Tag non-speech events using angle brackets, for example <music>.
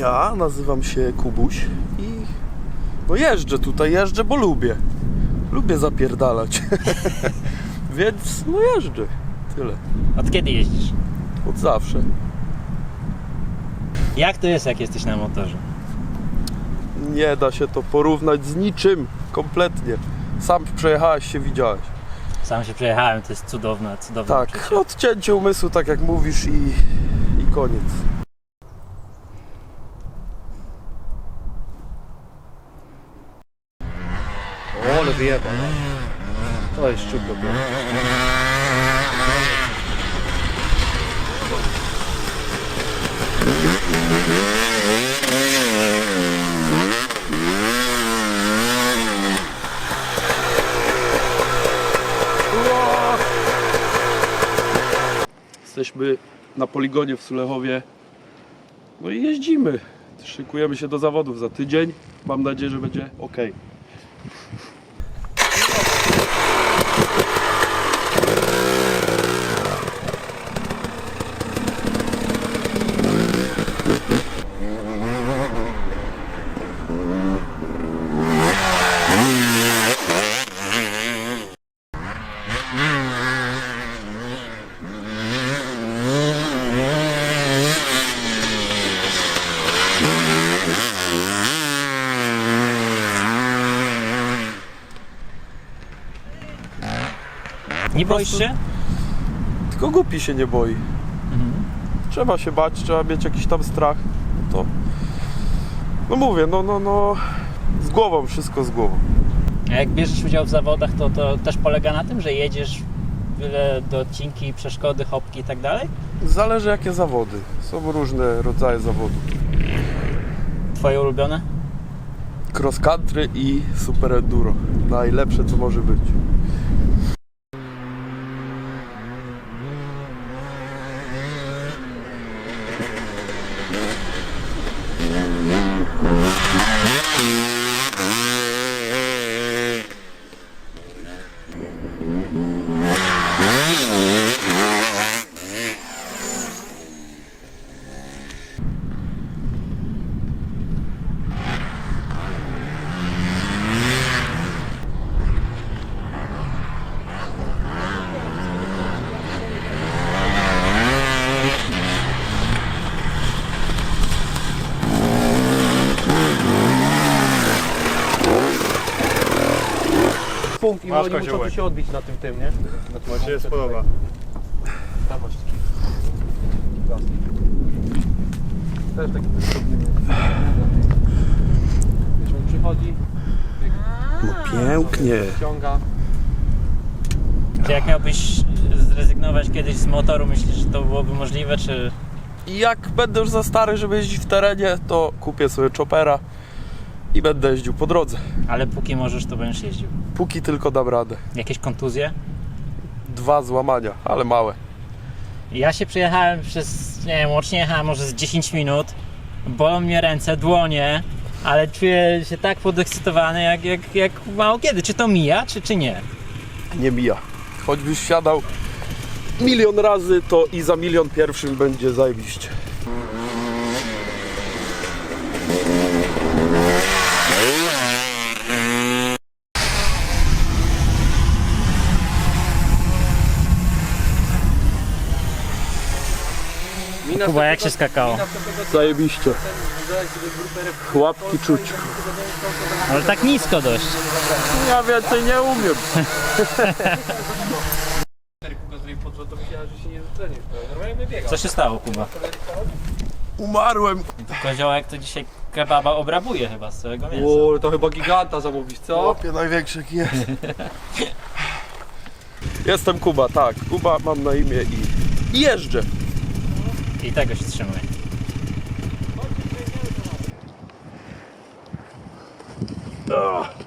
Ja nazywam się Kubuś i no jeżdżę tutaj, jeżdżę, bo lubię. Lubię zapierdalać. <laughs> Więc no jeżdżę. Tyle. Od kiedy jeździsz? Od zawsze. Jak to jest, jak jesteś na motorze? Nie da się to porównać z niczym. Kompletnie. Sam przejechałeś się, widziałeś. Sam się przejechałem, to jest cudowne, cudowne Tak, uczucie. odcięcie umysłu, tak jak mówisz i, i koniec. O, ale wyjeba, no. To jest szczuplo, Jesteśmy na poligonie w Sulechowie. No i jeździmy. Szykujemy się do zawodów za tydzień. Mam nadzieję, że będzie ok. Nie boisz się? Tylko głupi się nie boi. Trzeba się bać, trzeba mieć jakiś tam strach. No to. No mówię, no, no, no. Z głową, wszystko z głową. A jak bierzesz udział w zawodach, to, to też polega na tym, że jedziesz byle do odcinki, przeszkody, hopki i tak dalej? Zależy jakie zawody. Są różne rodzaje zawodów. Twoje ulubione? Cross country i super enduro. Najlepsze co może być. Punkt i Masz oni muszą koziołek. tu się odbić na tym tym, nie? Na tym Macie się spodoba. Tam masz taki plastik. Też taki drobny. Wiesz, on przychodzi, No pięknie. ciąga. Czy jak miałbyś zrezygnować kiedyś z motoru, myślisz, że to byłoby możliwe, czy... I jak będę już za stary, żeby jeździć w terenie, to kupię sobie chopera i będę jeździł po drodze. Ale póki możesz, to będziesz jeździł. Póki tylko dam radę. Jakieś kontuzje? Dwa złamania, ale małe. Ja się przejechałem przez, nie wiem, łącznie jechałem może z 10 minut. Bolą mnie ręce, dłonie, ale czuję się tak podekscytowany jak, jak, jak mało kiedy. Czy to mija, czy, czy nie? Nie mija. Choćbyś wsiadał milion razy, to i za milion pierwszym będzie zajebiście. Kuba, jak się skakało? Zajebiście. Łapki czuć. Ale tak nisko dość. Ja więcej nie umiem. Pokazuje pod to myślałem, że się nie zatrenisz. Normalnie my biegał. Co się stało, Kuba? Umarłem. Koziołek to dzisiaj kebaba obrabuje chyba z całego mięsa. O, to chyba giganta zamówić, co? Chłopie największy jaki jest. Jestem Kuba, tak. Kuba mam na imię i jeżdżę. I tego się trzymaj. Ugh.